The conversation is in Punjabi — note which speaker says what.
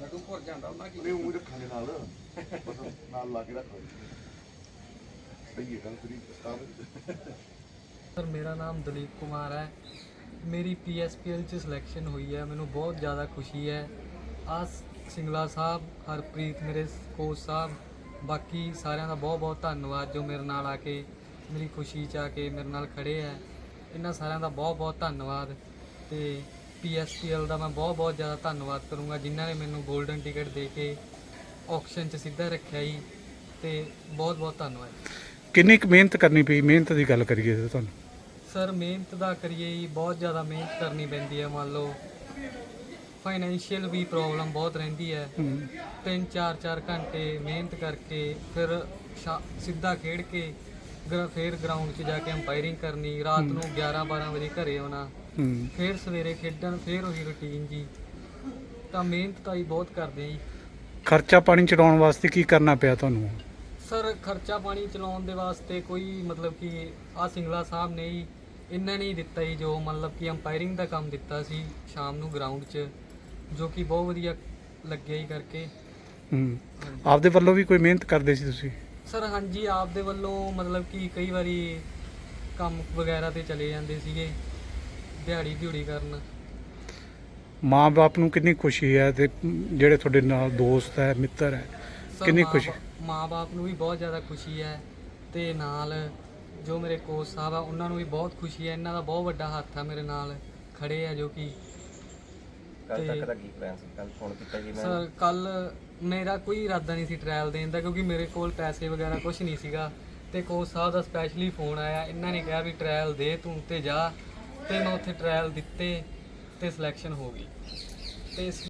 Speaker 1: ਲੱਡੂ ਭੁਰ ਜਾਂਦਾ ਉਹਨਾਂ ਕੀ
Speaker 2: ਉਹਨੇ ਉਹ ਰੱਖਾਂਗੇ ਨਾਲ ਬਸ ਨਾਲ ਲਾ ਕੇ ਰੱਖਾਂਗੇ ਸਹੀ ਹੈ ਗੱਲ ਤੇਰੀ
Speaker 3: ਸਰ, ਮੇਰਾ ਨਾਮ ਦਲੀਪ ਕੁਮਾਰ ਹੈ। ਮੇਰੀ ਪੀਐਸਪੀਐਲ ਚ ਸਿਲੈਕਸ਼ਨ ਹੋਈ ਹੈ। ਮੈਨੂੰ ਬਹੁਤ ਜ਼ਿਆਦਾ ਖੁਸ਼ੀ ਹੈ। ਆਸ ਸਿੰਗਲਾ ਸਾਹਿਬ, ਹਰਪ੍ਰੀਤ ਮੇਰੇ ਕੋਚ ਸਾਹਿਬ ਬਾਕੀ ਸਾਰਿਆਂ ਦਾ ਬਹੁਤ ਬਹੁਤ ਧੰਨਵਾਦ ਜੋ ਮੇਰੇ ਨਾਲ ਆ ਕੇ ਮੇਰੀ ਖੁਸ਼ੀ ਚ ਆ ਕੇ ਮੇਰੇ ਨਾਲ ਖੜੇ ਹੈ ਇਹਨਾਂ ਸਾਰਿਆਂ ਦਾ ਬਹੁਤ ਬਹੁਤ ਧੰਨਵਾਦ ਤੇ ਪੀਐਸਪੀਐਲ ਦਾ ਮੈਂ ਬਹੁਤ ਬਹੁਤ ਜ਼ਿਆਦਾ ਧੰਨਵਾਦ ਕਰੂੰਗਾ ਜਿਨ੍ਹਾਂ ਨੇ ਮੈਨੂੰ 골ਡਨ ਟਿਕਟ ਦੇ ਕੇ ਆਕਸ਼ਨ 'ਚ ਸਿੱਧਾ ਰੱਖਿਆ ਜੀ ਤੇ ਬਹੁਤ ਬਹੁਤ ਧੰਨਵਾਦ।
Speaker 4: ਕਿੰਨੀ ਕੁ ਮਿਹਨਤ ਕਰਨੀ ਪਈ? ਮਿਹਨਤ ਦੀ ਗੱਲ ਕਰੀਏ ਤਾਂ ਤੁਹਾਨੂੰ।
Speaker 3: ਸਰ ਮਿਹਨਤ ਦਾ ਕਰੀਏ ਜੀ ਬਹੁਤ ਜ਼ਿਆਦਾ ਮਿਹਨਤ ਕਰਨੀ ਪੈਂਦੀ ਹੈ ਮੰਨ ਲਓ। ਫਾਈਨੈਂਸ਼ੀਅਲ ਵੀ ਪ੍ਰੋਬਲਮ ਬਹੁਤ ਰਹਿੰਦੀ ਹੈ। ਤਿੰਨ ਚਾਰ ਚਾਰ ਘੰਟੇ ਮਿਹਨਤ ਕਰਕੇ ਫਿਰ ਸ਼ਾ- ਸਿੱਧਾ ਖੇਡ ਕੇ ਗਰਾ- ਫਿਰ ਗਰਾਊਂਡ 'ਚ ਜਾ ਕੇ ਅੰਪਾਇਰਿੰਗ ਕਰਨੀ ਰਾਤ ਨੂੰ 11 12 ਵਜੇ ਘਰੇ ਆਉਣਾ ਫਿਰ ਸਵੇਰੇ ਖੇਡਣ ਫਿਰ ਉਹੀ ਰੁਟੀਨ ਜੀ। ਤਾਂ ਮਿਹਨਤ ਤਾਂ ਜੀ ਬਹੁਤ ਕਰਦੇ ਜੀ।
Speaker 4: ਖਰਚਾ ਪਾਣੀ ਚਲਾਉਣ ਵਾਸਤੇ ਕੀ ਕਰਨਾ ਪਿਆ ਤੁਹਾਨੂੰ?
Speaker 3: ਸਰ ਖਰਚਾ ਪਾਣੀ ਚਲਾਉਣ ਦੇ ਵਾਸਤੇ ਕੋਈ ਮਤਲਬ ਕਿ ਆ ਸਿੰਗਲਾ ਸਾਹਿਬ ਨੇ ਹੀ ਇਹਨਾਂ ਨੇ ਹੀ ਦਿੱਤਾ ਜੀ ਜੋ ਮਤਲਬ ਕਿ ਅੰਪਾਇਰਿੰਗ ਦਾ ਕੰਮ ਦਿੱਤਾ ਸੀ ਸ਼ਾਮ ਨੂੰ ਗਰਾਊਂਡ 'ਚ। ਜੋ ਕਿ ਬਹੁਤ ਵਧੀਆ ਲੱਗਿਆ ਹੀ ਕਰਕੇ।
Speaker 4: ਹਮ, ਆਪਦੇ ਵੱਲੋਂ ਵੀ ਕੋਈ ਮਿਹਨਤ ਕਰਦੇ ਸੀ ਤੁਸੀਂ?
Speaker 3: ਸਰ ਹਾਂਜੀ ਆਪ ਦੇ ਵੱਲੋਂ ਮਤਲਬ ਕਿ ਕਈ ਵਾਰੀ ਕੰਮ ਵਗੈਰਾ ਤੇ ਚਲੇ ਜਾਂਦੇ ਸੀਗੇ ਦਿਹਾੜੀ ਦਿਹੜੀ ਕਰਨ।
Speaker 4: ਮਾਂ-ਬਾਪ ਨੂੰ ਕਿੰਨੀ ਖੁਸ਼ੀ ਹੈ ਤੇ ਜਿਹੜੇ ਤੁਹਾਡੇ ਨਾਲ ਦੋਸਤ ਹੈ ਮਿੱਤਰ ਹੈ
Speaker 3: ਸਰ,
Speaker 4: ਕਿੰਨੀ
Speaker 3: ਮਾਂ-
Speaker 4: ਖੁਸ਼ੀ?
Speaker 3: ਮਾਂ-ਬਾਪ ਨੂੰ ਵੀ ਬਹੁਤ ਜ਼ਿਆਦਾ ਖੁਸ਼ੀ ਹੈ ਤੇ ਨਾਲ ਜੋ ਮੇਰੇ ਕੋਚ ਸਾਹਿਬ ਆ ਉਹਨਾਂ ਨੂੰ ਵੀ ਬਹੁਤ ਖੁਸ਼ੀ ਹੈ। ਇਹਨਾਂ ਦਾ ਬਹੁਤ ਵੱਡਾ ਹੱਥ ਆ ਮੇਰੇ ਨਾਲ ਖੜੇ ਆ ਜੋ ਕਿ
Speaker 1: ਕੱਲ
Speaker 3: ਤੇ-
Speaker 1: ਤੱਕ ਦਾ ਕੀ ਪਲਾਨ ਸੀ? ਕੱਲ ਫੋਨ ਕੀਤਾ ਜੀ ਮੈਂ।
Speaker 3: ਸਰ ਕੱਲ ਮੇਰਾ ਕੋਈ ਇਰਾਦਾ ਨਹੀਂ ਸੀ ਟ੍ਰਾਇਲ ਦੇਣ ਦਾ ਕਿਉਂਕਿ ਮੇਰੇ ਕੋਲ ਪੈਸੇ ਵਗੈਰਾ ਕੁਝ ਨਹੀਂ ਸੀਗਾ। ਤੇ ਕੋਚ ਸਾਹਿਬ ਦਾ ਸਪੈਸ਼ਲੀ ਫੋਨ ਆਇਆ ਇਹਨਾਂ ਨੇ ਕਿਹਾ ਵੀ ਟ੍ਰਾਇਲ ਦੇ ਤੂੰ ਤੇ ਜਾ। ਤੇ ਮੈਂ ਉੱਥੇ ਟ੍ਰਾਇਲ ਦਿੱਤੇ ਤੇ ਸਿਲੈਕਸ਼ਨ ਹੋ ਗਈ। ਤੇ ਇਸ